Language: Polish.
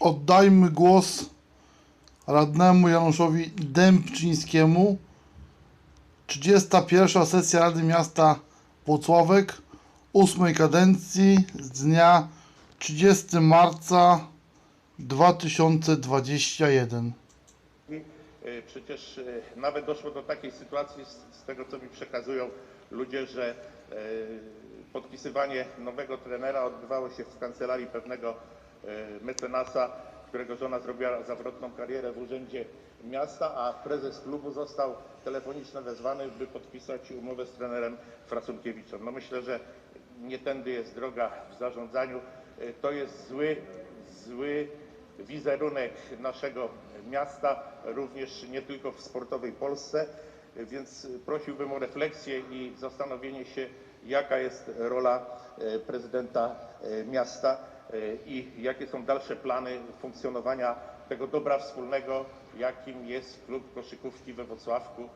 oddajmy głos radnemu Januszowi Dębczyńskiemu. 31. sesja Rady Miasta Włocławek 8 kadencji z dnia 30 marca 2021. Y, Przecież y, nawet doszło do takiej sytuacji, z, tego co mi przekazują ludzie, że y, podpisywanie nowego trenera odbywało się w kancelarii pewnego mecenasa, którego żona zrobiła zawrotną karierę w urzędzie miasta, a prezes klubu został telefonicznie wezwany, by podpisać umowę z trenerem Fracunkiewiczem. No myślę, że nie tędy jest droga w zarządzaniu. Y, To jest zły, zły wizerunek naszego miasta, również nie tylko w sportowej Polsce, więc prosiłbym o refleksję i zastanowienie się, jaka jest rola e, prezydenta e, miasta e, i jakie są dalsze plany funkcjonowania tego dobra wspólnego, jakim jest klub koszykówki we Wrocławku.